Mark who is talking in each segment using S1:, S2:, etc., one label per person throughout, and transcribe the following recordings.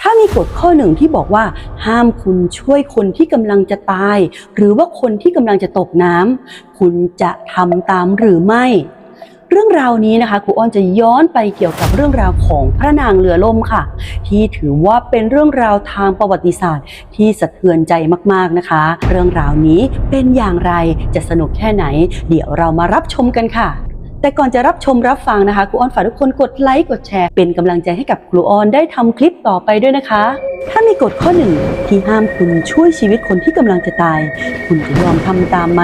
S1: ถ้ามีกฎข้อหนึ่งที่บอกว่า ห้ามคุณช่วยคนที่กำลังจะตาย หรือว่าคนที่กำลังจะตกน้ำคุณจะทำตามหรือไม่ เรื่องราวนี้นะคะครูอ้อนจะย้อนไปเกี่ยวกับเรื่องราวของพระนางเรือล่มค่ะ ที่ถือว่าเป็นเรื่องราวทางประวัติศาสตร์ ที่สะเทือนใจมากๆนะคะ เรื่องราวนี้เป็นอย่างไรจะสนุกแค่ไหน เดี๋ยวเรามารับชมกันค่ะ แต่ก่อนจะรับชมรับฟังนะคะครูอ้อนฝากทุกคนกดไลค์กดแชร์ เป็นกำลังใจให้กับครูอ้อนได้ทำคลิปต่อไปด้วยนะคะ ถ้ามีกฎข้อหนึ่งที่ห้ามคุณช่วยชีวิตคนที่กำลังจะตาย คุณจะยอมทำตามไหม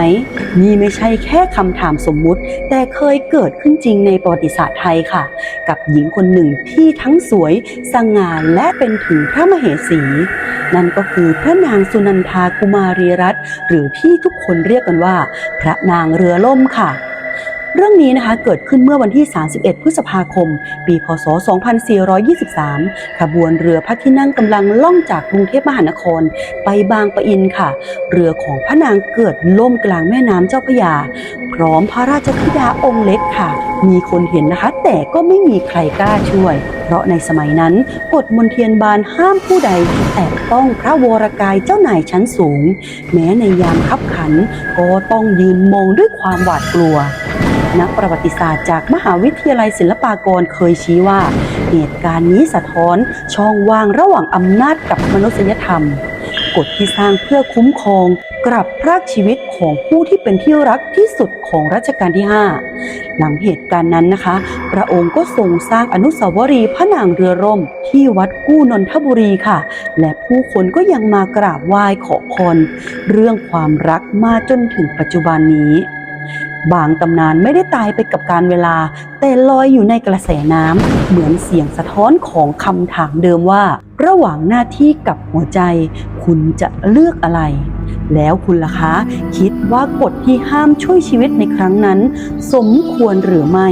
S1: นี่ไม่ใช่แค่คำถามสมมุติ แต่เคยเกิดขึ้นจริงในประวัติศาสตร์ไทยค่ะ กับหญิงคนหนึ่งที่ทั้งสวยสง่าและเป็นถึงพระมเหสี นั่นก็คือพระนางสุนันทากุมารีรัตน์หรือที่ทุกคนเรียกกันว่า พระนางเรือล่มค่ะ เรื่องนี้นะคะเกิดขึ้นเมื่อวันที่ 31 พฤษภาคม ปี พศ 2423 ขบวนเรือพระที่นั่งกำลังล่องจากกรุงเทพมหานคร ไปบางปะอินค่ะ เรือของพระนางเกิดล่มกลางแม่น้ำเจ้าพระยา พร้อมพระราชธิดาองค์เล็กค่ะ มีคนเห็นนะคะ แต่ก็ไม่มีใครกล้าช่วย เพราะในสมัยนั้นกฎมนเทียนบานห้ามผู้ใด แตะต้องพระวรกายเจ้านายชั้นสูง แม้ในยามคับขันก็ต้องยืนมองด้วยความหวาดกลัว นักประวัติศาสตร์จากมหาวิทยาลัยศิลปากรเคยชี้ว่า เหตุการณ์นี้สะท้อนช่องว่างระหว่างอำนาจกับมนุษยธรรม กฎที่สร้างเพื่อคุ้มครองกลับพรากชีวิตของผู้ที่เป็นที่รักที่สุดของรัชกาลที่ 5 หลังเหตุการณ์นั้นนะคะ พระองค์ก็ทรงสร้างอนุสาวรีย์พระนางเรือร่ม ที่วัดกู้นนทบุรีค่ะ และผู้คนก็ยังมากราบไหว้ขอพรเรื่องความรักมาจนถึงปัจจุบันนี้ บางตำนานไม่ได้ตายไปกับการเวลา แต่ลอยอยู่ในกระแสน้ำเหมือนเสียงสะท้อนของคำถามเดิมว่า ระหว่างหน้าที่กับหัวใจ คุณจะเลือกอะไร แล้วคุณล่ะคะ คิดว่ากฎที่ห้ามช่วยชีวิตในครั้งนั้น สมควรหรือไม่